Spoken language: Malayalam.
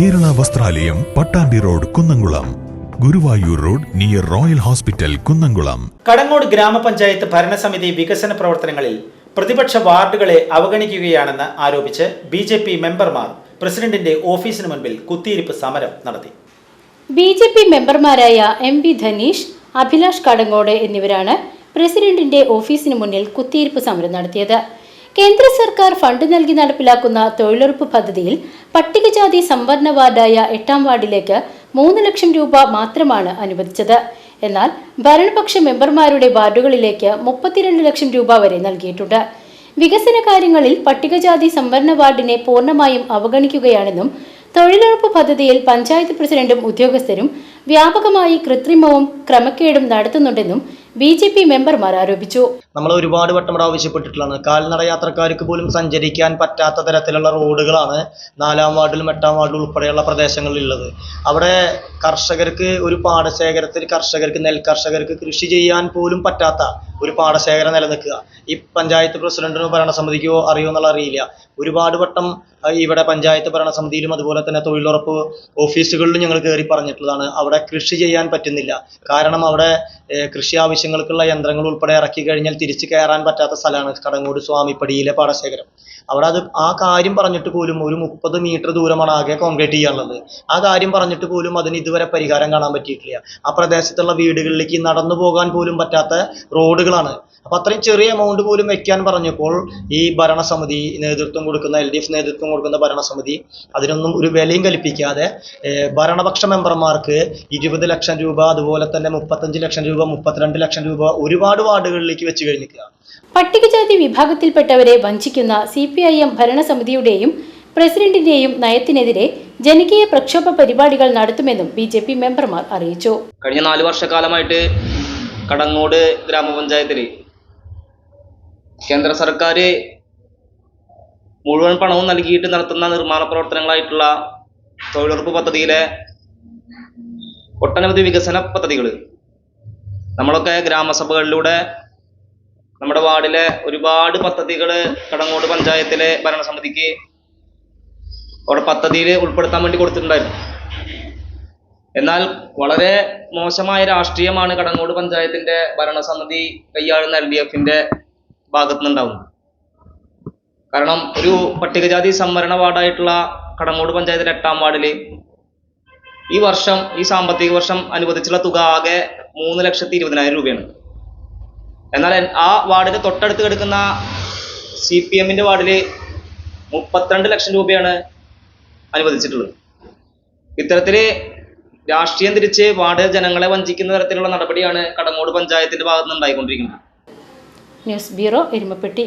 ദേവാലയം Pattambi road Kunnamkulam. Guruvayur road near royal hospital Kunnamkulam. Kadangode ഗ്രാമപഞ്ചായത്ത് ഭരണസമിതി വികസന പ്രവർത്തനങ്ങളിൽ പ്രതിപക്ഷ വാർഡുകളെ അവഗണിക്കുകയാണെന്ന് ആരോപിച്ച് ബി ജെ പി മെമ്പർമാർ പ്രസിഡന്റിന്റെ ഓഫീസിന് മുൻപിൽ കുത്തിയിരിപ്പ് സമരം നടത്തി. ബി ജെ പി മെമ്പർമാരായ എം വി ധനീഷ് അഭിലാഷ് കടങ്ങോട് എന്നിവരാണ് പ്രസിഡന്റിന്റെ ഓഫീസിന് മുന്നിൽ കുത്തിയിരിപ്പ് സമരം നടത്തിയത്. കേന്ദ്ര സർക്കാർ ഫണ്ട് നൽകി നടപ്പിലാക്കുന്ന തൊഴിലുറപ്പ് പദ്ധതിയിൽ പട്ടികജാതി സംവരണ വാർഡായ എട്ടാം വാർഡിലേക്ക് മൂന്ന് ലക്ഷം രൂപ മാത്രമാണ് അനുവദിച്ചത്. എന്നാൽ ഭരണപക്ഷ മെമ്പർമാരുടെ വാർഡുകളിലേക്ക് മുപ്പത്തിരണ്ട് ലക്ഷം രൂപ വരെ നൽകിയിട്ടുണ്ട്. വികസന കാര്യങ്ങളിൽ പട്ടികജാതി സംവരണ വാർഡിനെ പൂർണമായും അവഗണിക്കുകയാണെന്നും തൊഴിലുറപ്പ് പദ്ധതിയിൽ പഞ്ചായത്ത് പ്രസിഡന്റും ഉദ്യോഗസ്ഥരും വ്യാപകമായി കൃത്രിമവും ക്രമക്കേടും നടത്തുന്നുണ്ടെന്നും ബി ജെ പി മെമ്പർമാർ ആരോപിച്ചു. നമ്മൾ ഒരുപാട് വട്ടം ഇവിടെ ആവശ്യപ്പെട്ടിട്ടുള്ളതാണ്. കാൽനട യാത്രക്കാർക്ക് പോലും സഞ്ചരിക്കാൻ പറ്റാത്ത തരത്തിലുള്ള റോഡുകളാണ് നാലാം വാർഡിലും എട്ടാം വാർഡിലും ഉൾപ്പെടെയുള്ള പ്രദേശങ്ങളിലുള്ളത്. അവിടെ കർഷകർക്ക് ഒരു പാടശേഖരത്തിൽ കർഷകർക്ക് നെൽ കർഷകർക്ക് കൃഷി ചെയ്യാൻ പോലും പറ്റാത്ത ഒരു പാടശേഖരം നിലനിൽക്കുക. ഈ പഞ്ചായത്ത് പ്രസിഡന്റിനോ ഭരണസമിതിക്കോ അറിയോ എന്നുള്ള അറിയില്ല. ഒരുപാട് വട്ടം ഇവിടെ പഞ്ചായത്ത് ഭരണസമിതിയിലും അതുപോലെ തന്നെ തൊഴിലുറപ്പ് ഓഫീസുകളിലും ഞങ്ങൾ കയറി പറഞ്ഞിട്ടുള്ളതാണ്. അവിടെ കൃഷി ചെയ്യാൻ പറ്റുന്നില്ല. കാരണം അവിടെ കൃഷി ആവശ്യങ്ങൾക്കുള്ള യന്ത്രങ്ങൾ ഉൾപ്പെടെ ഇറക്കി കഴിഞ്ഞാൽ തിരിച്ചു കയറാൻ പറ്റാത്ത സ്ഥലമാണ്. കടങ്ങോട് സ്വാമിപ്പടിയിലെ പാടശേഖരം. അവിടെ അത് ആ കാര്യം പറഞ്ഞിട്ട് പോലും ഒരു മുപ്പത് മീറ്റർ ദൂരമാണ് ആകെ കോൺക്രീറ്റ് ചെയ്യാനുള്ളത്. ആ കാര്യം പറഞ്ഞിട്ട് പോലും അതിന് ഇതുവരെ പരിഹാരം കാണാൻ പറ്റിയിട്ടില്ല. ആ പ്രദേശത്തുള്ള വീടുകളിലേക്ക് നടന്നു പോകാൻ പോലും പറ്റാത്ത റോഡുകളാണ് അപ്പൊ അത്രയും ചെറിയ എമൗണ്ട് പോലും വെക്കാൻ പറഞ്ഞപ്പോൾ ഈ ഭരണസമിതി നേതൃത്വം കൊടുക്കുന്ന എൽ ഡി എഫ് നേതൃത്വം കൊടുക്കുന്ന ഭരണസമിതി അതിനൊന്നും ഒരു വിലയും കൽപ്പിക്കാതെ ഭരണപക്ഷ മെമ്പർമാർക്ക് ഇരുപത് ലക്ഷം രൂപ അതുപോലെ തന്നെ മുപ്പത്തഞ്ച് ലക്ഷം രൂപ മുപ്പത്തിരണ്ട് ലക്ഷം രൂപ ഒരുപാട് വാർഡുകളിലേക്ക് വെച്ച് കഴിഞ്ഞിരിക്കുക. പട്ടികജാതി വിഭാഗത്തിൽപ്പെട്ടവരെ വഞ്ചിക്കുന്ന സി പി ഐ എം ഭരണസമിതിയുടെയും പ്രസിഡന്റിന്റെയും നയത്തിനെതിരെ ജനകീയ പ്രക്ഷോഭ പരിപാടികൾ നടത്തുമെന്നും ബി ജെ പി മെമ്പർമാർ അറിയിച്ചു. കഴിഞ്ഞ നാല് വർഷക്കാലമായിട്ട് കടങ്ങോട് ഗ്രാമപഞ്ചായത്തിൽ കേന്ദ്ര സർക്കാർ മുഴുവൻ പണവും നൽകിയിട്ട് നടത്തുന്ന നിർമ്മാണ പ്രവർത്തനങ്ങളായിട്ടുള്ള തൊഴിലുറപ്പ് പദ്ധതിയിലെ ഒട്ടനവധി വികസന പദ്ധതികൾ നമ്മളൊക്കെ ഗ്രാമസഭകളിലൂടെ നമ്മുടെ വാർഡിലെ ഒരുപാട് പദ്ധതികൾ കടങ്ങോട് പഞ്ചായത്തിലെ ഭരണസമിതിക്ക് അവിടെ പദ്ധതിയിൽ ഉൾപ്പെടുത്താൻ വേണ്ടി കൊടുത്തിട്ടുണ്ടായിരുന്നു. എന്നാൽ വളരെ മോശമായ രാഷ്ട്രീയമാണ് കടങ്ങോട് പഞ്ചായത്തിന്റെ ഭരണസമിതി കൈയാളുന്ന എൽ ഡി എഫിന്റെ ഭാഗത്തുനിന്നുണ്ടാവുന്നത്. കാരണം ഒരു പട്ടികജാതി സംവരണ വാർഡായിട്ടുള്ള കടങ്ങോട് പഞ്ചായത്തിലെ എട്ടാം വാർഡിൽ ഈ വർഷം ഈ സാമ്പത്തിക വർഷം അനുവദിച്ചുള്ള തുക ആകെ മൂന്ന് ലക്ഷത്തി ഇരുപതിനായിരം രൂപയാണ്. എന്നാൽ ആ വാർഡിന് തൊട്ടടുത്ത് കിടക്കുന്ന സി പി എമ്മിന്റെ വാർഡിൽ മുപ്പത്തിരണ്ട് ലക്ഷം രൂപയാണ് അനുവദിച്ചിട്ടുള്ളത്. ഇത്തരത്തിൽ രാഷ്ട്രീയം തിരിച്ച് വാർഡ് ജനങ്ങളെ വഞ്ചിക്കുന്ന തരത്തിലുള്ള നടപടിയാണ് കടമോട് പഞ്ചായത്തിന്റെ ഭാഗത്ത് നിന്ന് ഉണ്ടായിക്കൊണ്ടിരിക്കുന്നത്. News bureau Erumapetty.